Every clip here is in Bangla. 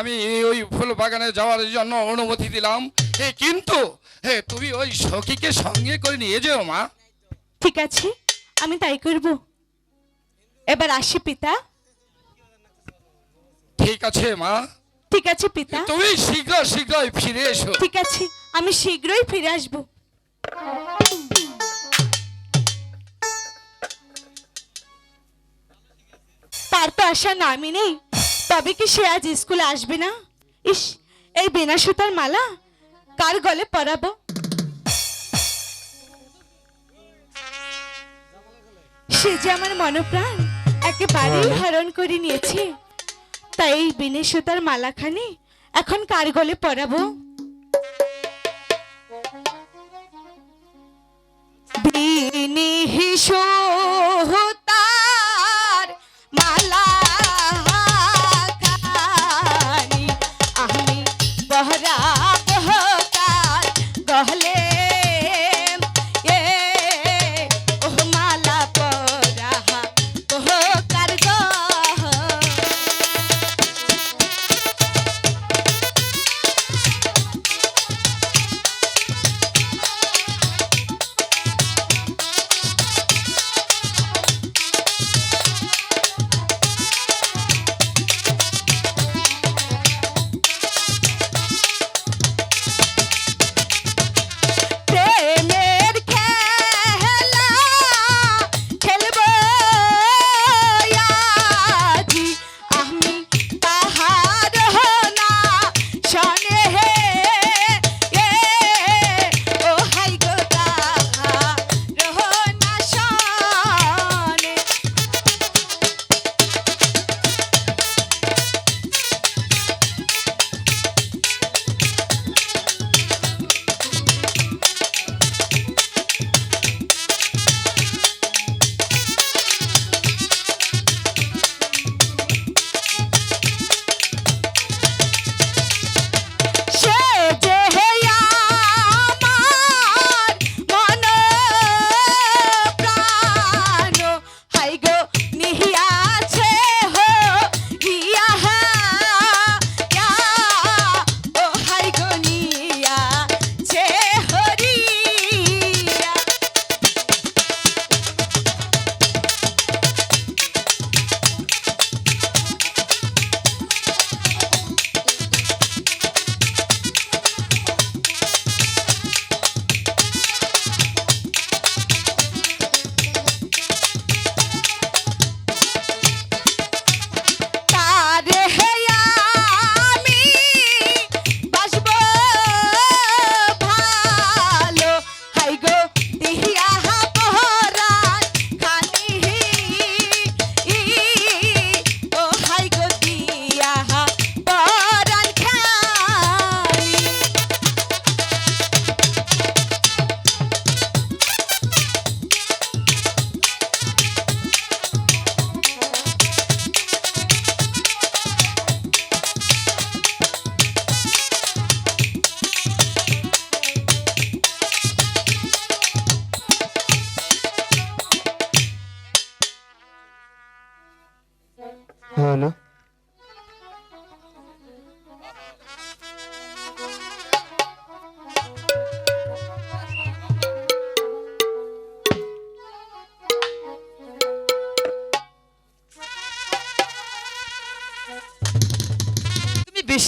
আমি ওই ফুল বাগানে যাওয়ার জন্য অনুমতি দিলাম। এ কিন্তু হে তুমি ওই সখীকে সঙ্গে করে নিয়ে যেও মা। ঠিক আছে আমি তাই করব। এবার আসি পিতা। ঠিক আছে মা। ঠিক আছে পিতা। তুমি শীঘ্র শীঘ্রই ফিরে এসো। ঠিক আছে আমি শীঘ্রই ফিরে আসব। তার তো আশা নামই নেই। তবে কি সে আজ স্কুলে আসবে না? ইস এই বিনা সুতার মালা কার গলে পরাবো? সে যে আমার মনপ্রাণ একেবারেই হরণ করে নিয়েছে তাই এই বিনে সুতার মালাখানি এখন কার গলে পরাবো? বিনি সুতার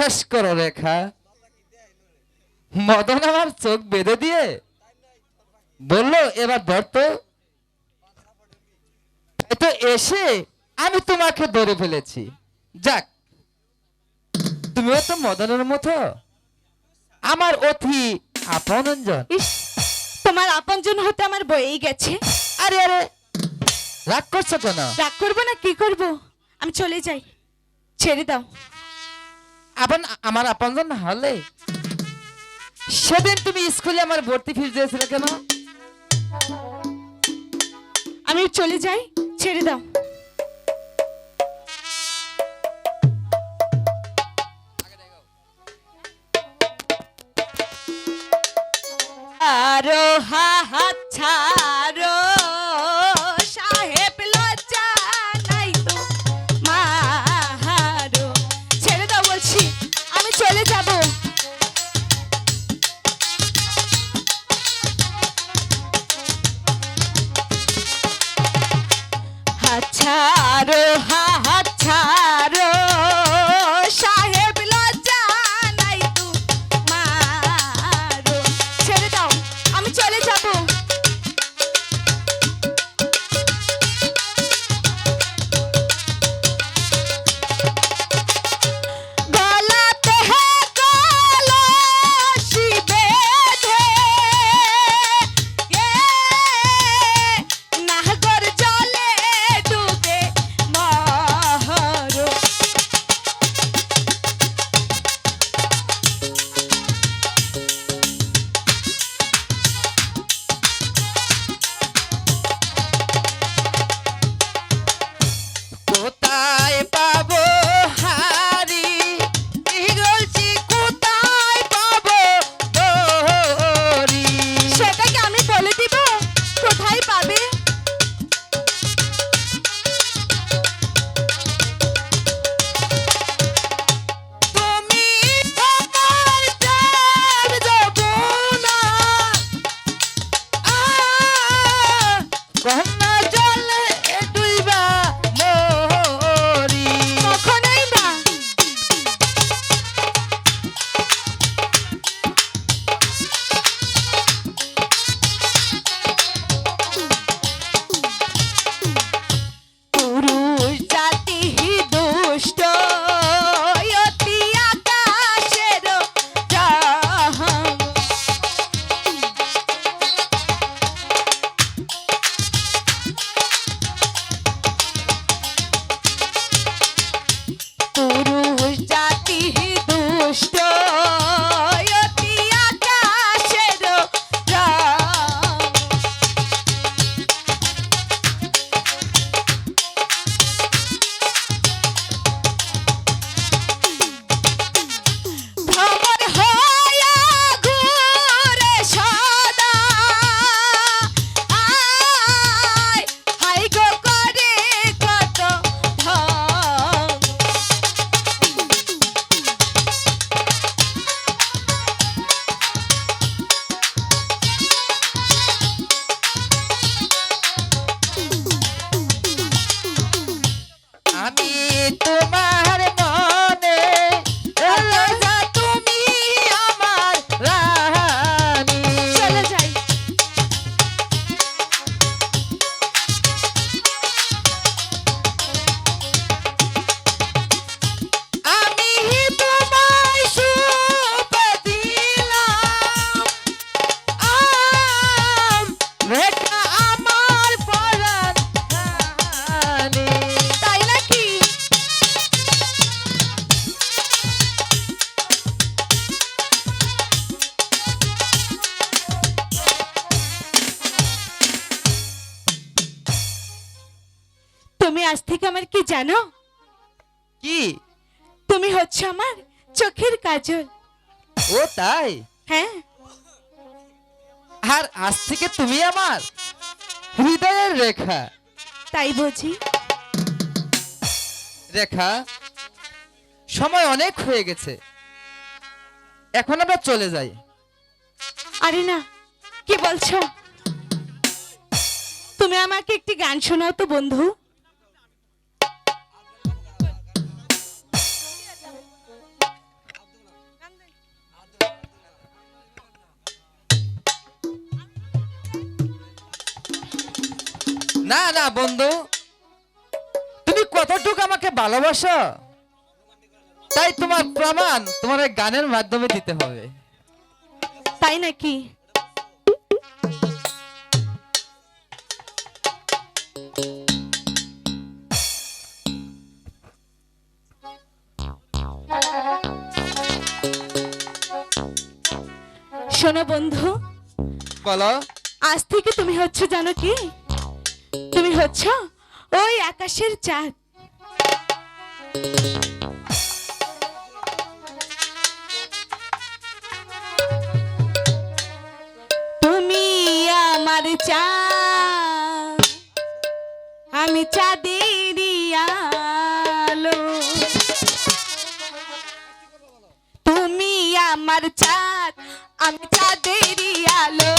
বিশ্বাস করো রেখা। মদন আমার চোখ বেঁধে দিয়ে বলল এবার ধর তো। তো এসে আমি তোমাকে ধরে ফেলেছি। যাক তুমিও তো মদনের মতো। আমার অতি আপনজন। তোমার আপনজন হতে আমার বয়েই গেছে। আরে আরে রাগ করছ কেন? রাগ করব না কি করব? আমি চলে যাই। ছেড়ে দাও। আপন আমার আপনজন হলে? সেদিন তুমি স্কুলে আমার ভর্তি ফিস দিয়েছিলে কেন? আমি চলে যাই ছেড়ে দাও। আরও হাত কি? তুমি হচ্ছে আমার চোখের কাজল। ও তাই? হ্যাঁ। আর আজ থেকে তুমি আমার হৃদয়ের রেখা। তাই বুঝি রেখা সময় অনেক হয়ে গেছে। এখন আমরা চলে যাই। আরে না কি বলছো? তুমি আমাকে একটি গান শোনাও তো বন্ধু। না না বন্ধু। তুমি কতটুকু আমাকে ভালোবাসো তাই তোমার প্রমাণ তোমার গানের মাধ্যমে দিতে হবে। তাই নাকি? শোনো বন্ধু বলো। আজ থেকে তুমি হচ্ছে জানো কি? হচ্ছ? ওই আকাশের চাঁদ। তুমি আমার চাঁদ, আমি চাঁদেরই আলো। তুমি আমার চাঁদ, আমি চাঁদেরই আলো।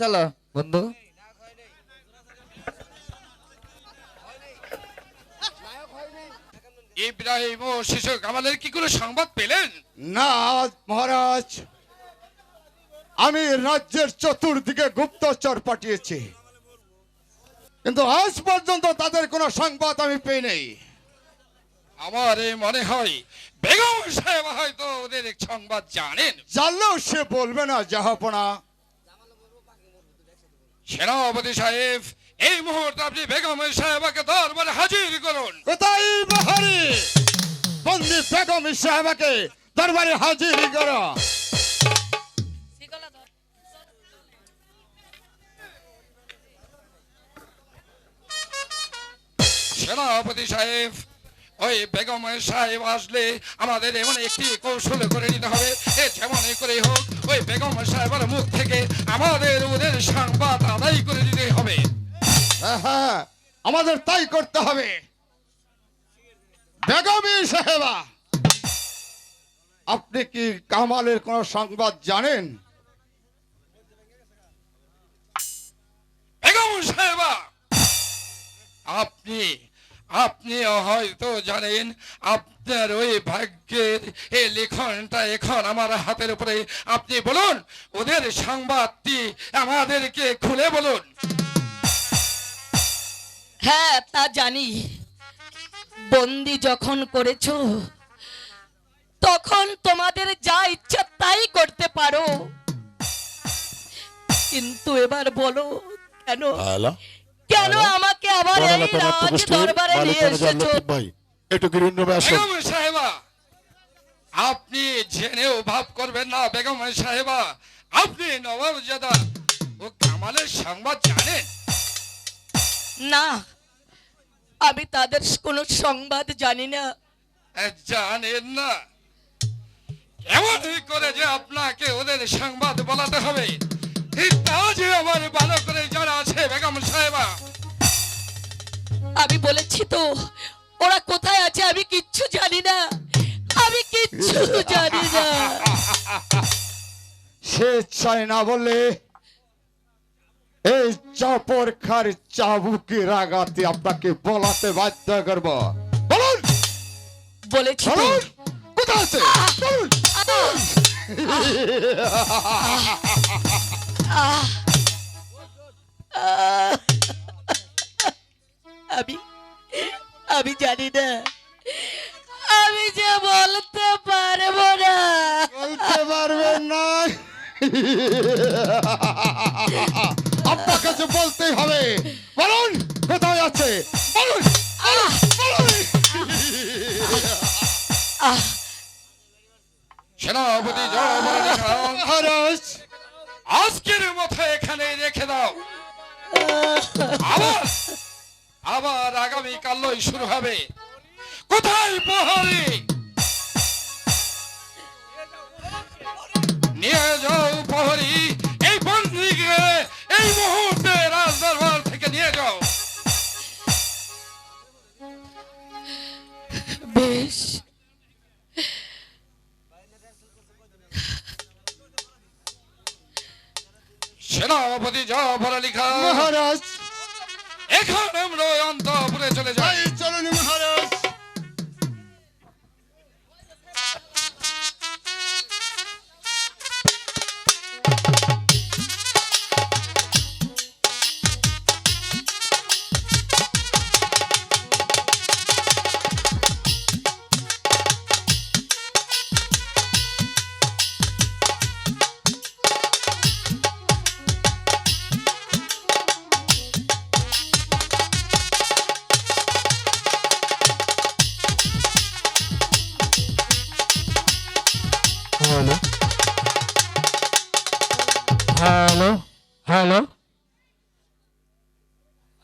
চলো। বন্ধু। ইব্রাহিম ও শিশু কামালের কি কোনো সংবাদ পেলেন? না মহারাজ। আমি রাজ্যের চতুর্দিকে গুপ্তচর পাঠিয়েছি। কিন্তু আজ পর্যন্ত তাদের কোনো সংবাদ আমি পেয়ে নেই। আমার মনে হয় বেগম সাহেব হয়তো ওদের সংবাদ জানেন। জানলেও সে বলবে না যাহাপনা সেনাপতি সাহেব এই মুহূর্তে আপনি বেগম সাহেবাকে দরবারে হাজির করুন। কোথায় বাহারি? বন্দি বেগম সাহেবাকে দরবারে হাজির করো। সেনাপতি সাহেব ওই বেগম সাহেব আসলে আমাদের এমন একটি কৌশল করে নিতে হবে এ যেমন করে হোক ওই বেগম সাহেবের মুখ থেকে আমাদের ওদের সংবাদ আদায় করে দিতে হবে। হ্যাঁ, হ্যাঁ আমাদের তাই করতে হবে। বেগমি সাহেবা আপনি কি কামালের কোন সংবাদ জানেন? বেগম সাহেবা আপনি আপনি হয়তো জানেন আপনার ওই ভাগ্যের এই লেখনটা এখন আমার হাতের উপরে। আপনি বলুন ওদের সংবাদটি আমাদেরকে খুলে বলুন। হ্যাঁ তা জানি। বন্দি যখন করেছ তখন তোমাদের যা ইচ্ছা তাই করতে পারো। কিন্তু এবার বলো কেন? কেন আমাকে আবার এই রাজ দরবারে নিয়ে এসেছ? ভাই একটু গ্রিন রুমে আসুন। বেগম সাহেবা আপনি জেনেও ভাব করবেন না বেগম সাহেবা। আপনি নবাব জাদা ও কামালের সংবাদ জানেন? না আমি তাদের কোনো সংবাদ জানি না। জানেন না। এমন করে যে আপনাকে ওদের সংবাদ বলাতে হবে। এই তা যে আমার ভালো করে জানা আছে বেগম সাহেবা। আমি বলেছি তো ওরা কোথায় আছে আমি কিচ্ছু জানি না। আমি কিচ্ছু জানি না। সে চায় না বললে এই চাপর খার চাবুকের আঘাতে আপনাকে বলাতে বাধ্য করব। বলুন! বলেছি বলুন! কোথায় আছে? আপনার কাছে বলতেই হবে। বেশ সেনাপতি যা আলী খান মহারাজ। এখন আমরা অন্তপুরে চলে যাই। চলুন মহারাজ।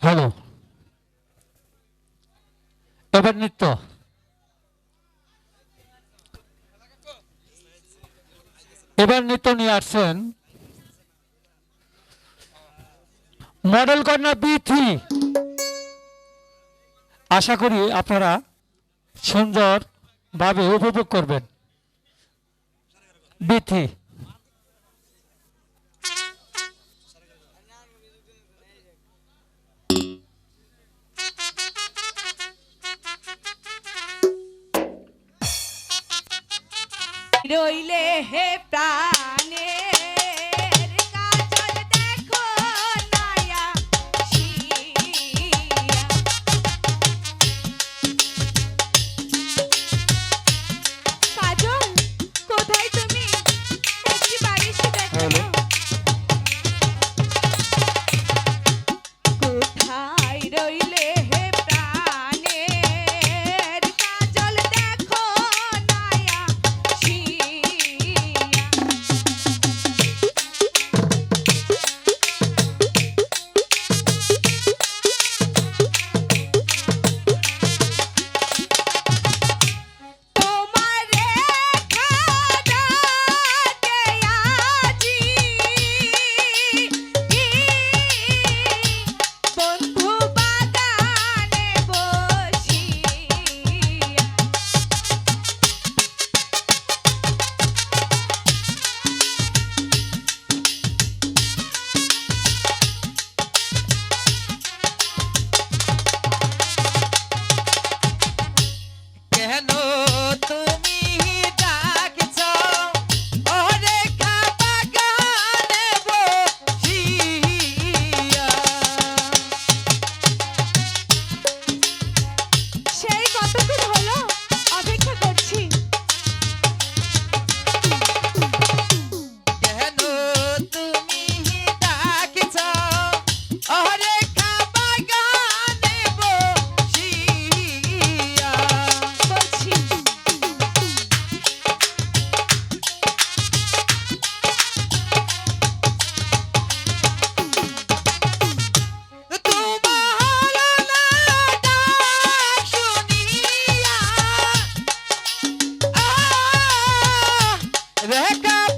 হ্যালো এবার নৃত্য। এবার নৃত্য নিয়ে আসছেন মডেল কন্যা বি থ্রি আশা করি আপনারা সুন্দরভাবে উপভোগ করবেন। বিথি রইলে হে প্রাণে। রেখা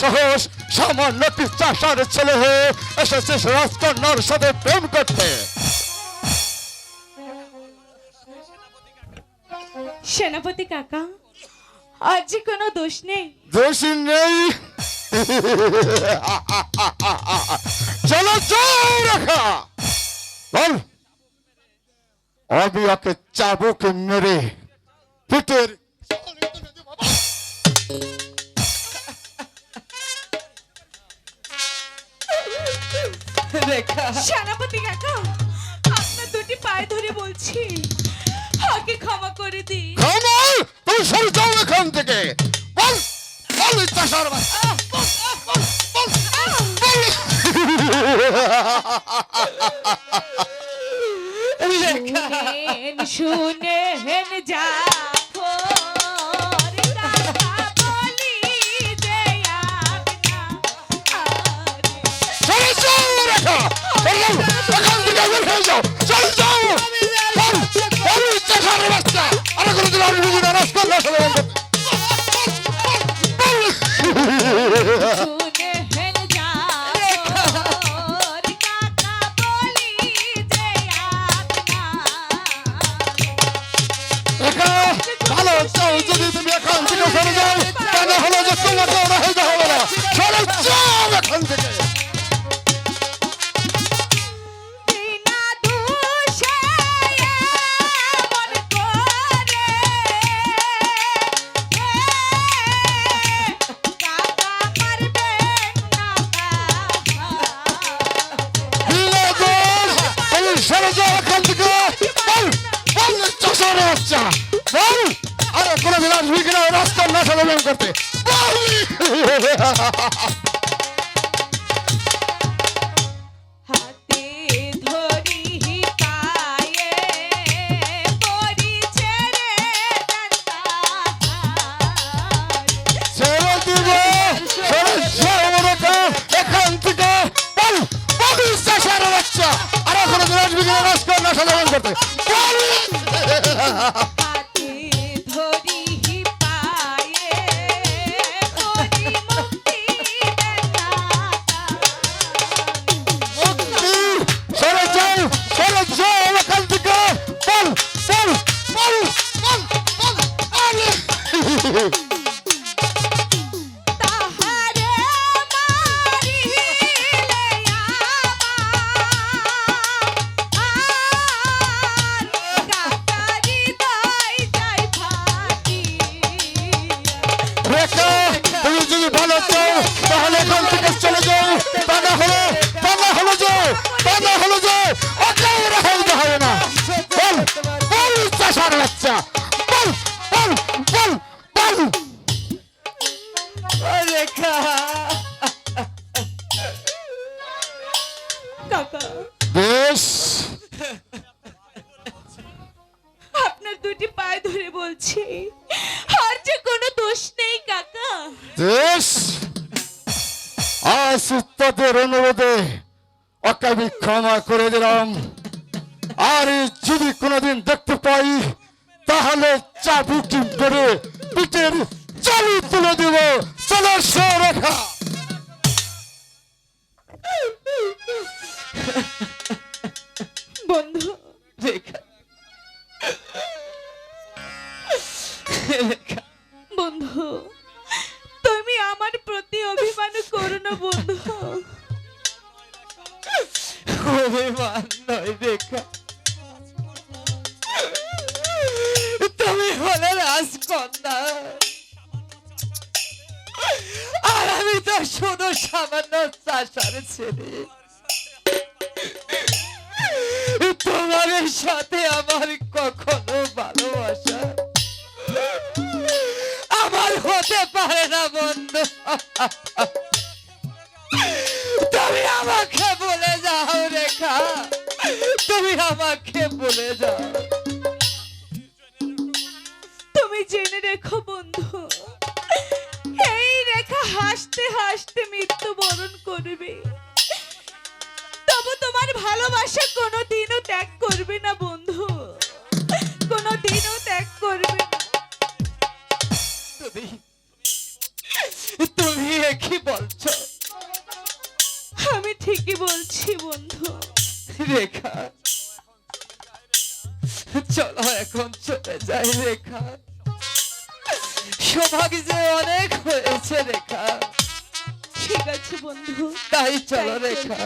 সাহস সামান্য চাষার ছেলে হয়ে এসেছিস রাজকন্যার সাথে প্রেম করতে। সেনাপতি কাকা আজ যে কোনো দোষ নেই। দোষী নেই। চলো চল রেখা। বল। আমি ওকে চাবুক মেরে পিঠের রেখা। সেনাপতি কাকা আপনার দুটি পায়ে ধরে বলছি আগে ক্ষমা করে দিন। কমল তুমি সরে যাও এখান থেকে। বল বল চাষার বাচ্চা বল, বল, বল, না সরে যাও এখান থেকে। বল বল, চাষার বাচ্চা। বল, আরে কোনো আসবি কিনা রাস্তার না করতে। বল। রাস্তার না চলে করতে। আর যদি কোনোদিন দেখতে পাই তাহলে চাবুকি মেরে পিঠের চালু তুলে দিব। রেখা। বন্ধু বন্ধু তুমি আমার প্রতি অভিমান করো না বন্ধু। অভিমান নয় রেখা। তুমি হলে রাজকন্যা। আর আমি তো শুধু সামান্য চাষার ছেলে। তোমার সাথে আমার কখনো ভালোবাসা আমার হতে পারে না বন্ধু। তুমি আমাকে বলে যাও রেখা। তুমি আমাকে বলে যাও। হাসতে হাসতে মৃত্যুবরণ করবে। তবু তোমার ভালোবাসা কোনোদিনও ত্যাগ করবে না বন্ধু। কোনোদিনও ত্যাগ করবে না। তুমি তুমি কি বলছো। আমি ঠিকই বলছি বন্ধু। রেখা চলো এখন চলে যাই রেখা। সৌভাগ্য যে অনেক হয়েছে রেখা। ঠিক আছে বন্ধু। তাই চলো রেখা